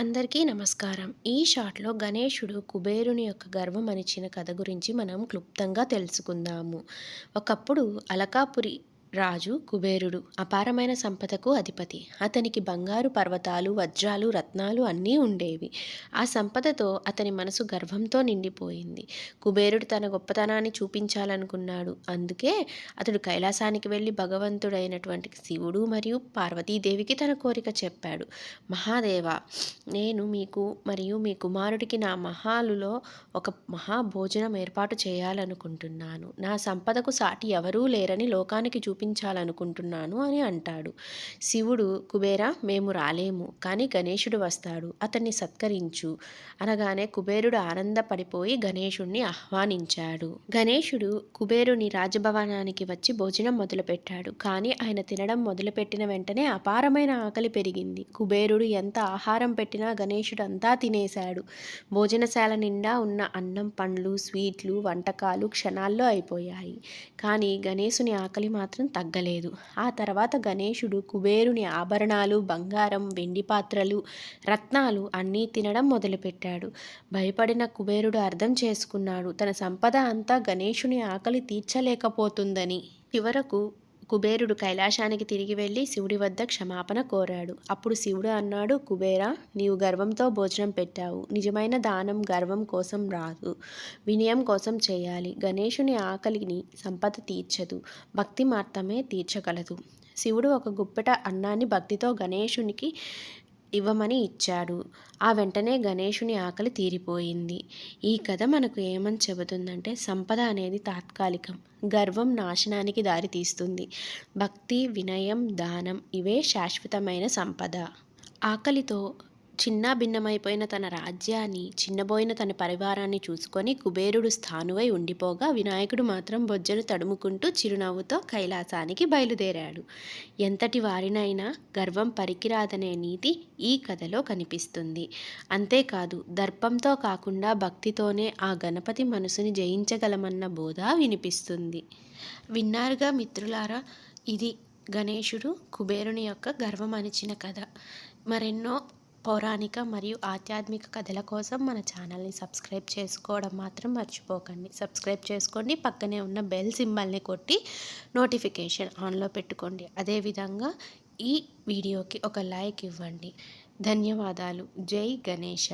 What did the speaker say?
అందరికీ నమస్కారం. ఈ షాట్లో గణేశుడు కుబేరుని యొక్క గర్వం అనిచిన కథ గురించి మనం క్లుప్తంగా తెలుసుకుందాము. ఒకప్పుడు అలకాపురి రాజు కుబేరుడు అపారమైన సంపదకు అధిపతి. అతనికి బంగారు పర్వతాలు వజ్రాలు రత్నాలు అన్నీ ఉండేవి. ఆ సంపదతో అతని మనసు గర్వంతో నిండిపోయింది. కుబేరుడు తన గొప్పతనాన్ని చూపించాలనుకున్నాడు. అందుకే అతడు కైలాసానికి వెళ్ళి భగవంతుడైనటువంటి శివుడు మరియు పార్వతీదేవికి తన కోరిక చెప్పాడు. మహాదేవ నేను మీకు మరియు మీ కుమారుడికి నా మహాలులో ఒక మహాభోజనం ఏర్పాటు చేయాలనుకుంటున్నాను. నా సంపదకు సాటి ఎవరూ లేరని లోకానికి చూపించాలనుకుంటున్నాను అని అంటాడు. శివుడు కుబేర మేము రాలేము కానీ గణేశుడు వస్తాడు అతన్ని సత్కరించు అనగానే కుబేరుడు ఆనందపడిపోయి గణేషుణ్ణి ఆహ్వానించాడు. గణేశుడు కుబేరుని రాజభవనానికి వచ్చి భోజనం మొదలుపెట్టాడు కానీ ఆయన తినడం మొదలుపెట్టిన వెంటనే అపారమైన ఆకలి పెరిగింది. కుబేరుడు ఎంత ఆహారం పెట్టినా గణేశుడు అంతా తినేశాడు. భోజనశాల నిండా ఉన్న అన్నం పండ్లు స్వీట్లు వంటకాలు క్షణాల్లో అయిపోయాయి కానీ గణేశుని ఆకలి మాత్రం తగ్గలేదు. ఆ తర్వాత గణేశుడు కుబేరుని ఆభరణాలు బంగారం వెండి పాత్రలు రత్నాలు అన్నీ తినడం మొదలుపెట్టాడు. భయపడిన కుబేరుడు అర్థం చేసుకున్నాడు తన సంపద అంతా గణేశుని ఆకలి తీర్చలేకపోతుందని. చివరకు కుబేరుడు కైలాసానికి తిరిగి వెళ్ళి శివుడి వద్ద క్షమాపణ కోరాడు. అప్పుడు శివుడు అన్నాడు కుబేర నీవు గర్వంతో భోజనం పెట్టావు. నిజమైన దానం గర్వం కోసం రాదు. వినయం కోసం చేయాలి. గణేశుని ఆకలిని సంపద తీర్చదు. భక్తి మాత్రమే తీర్చగలదు శివుడు ఒక గుప్పెట అన్నాన్ని భక్తితో గణేశునికి ఇవ్వమని ఇచ్చాడు. ఆ వెంటనే గణేషుని ఆకలి తీరిపోయింది. ఈ కథ మనకు ఏమని చెబుతుందంటే సంపద అనేది తాత్కాలికం. గర్వం నాశనానికి దారితీస్తుంది భక్తి వినయం దానం ఇవే శాశ్వతమైన సంపద. ఆకలితో చిన్న భిన్నమైపోయిన తన రాజ్యాన్ని చిన్నబోయిన తన పరివారాన్ని చూసుకొని కుబేరుడు స్థానువై ఉండిపోగా వినాయకుడు మాత్రం బొజ్జను తడుముకుంటూ చిరునవ్వుతో కైలాసానికి బయలుదేరాడు. ఎంతటి వారినైనా గర్వం పరికిరాదనే నీతి ఈ కథలో కనిపిస్తుంది. అంతేకాదు దర్పంతో కాకుండా భక్తితోనే ఆ గణపతి మనసుని జయించగలమన్న బోధ వినిపిస్తుంది. విన్నారుగా మిత్రులారా? ఇది గణేశుడు కుబేరుని యొక్క గర్వం అనిచిన కథ. మరెన్నో పౌరాణిక మరియు ఆధ్యాత్మిక కథల కోసం మన ఛానల్ని సబ్స్క్రైబ్ చేసుకోవడం మాత్రం మర్చిపోకండి. సబ్స్క్రైబ్ చేసుకోండి పక్కనే ఉన్న బెల్ సింబల్ని కొట్టి నోటిఫికేషన్ ఆన్లో పెట్టుకోండి. అదేవిధంగా ఈ వీడియోకి ఒక లైక్ ఇవ్వండి. ధన్యవాదాలు. జై గణేష.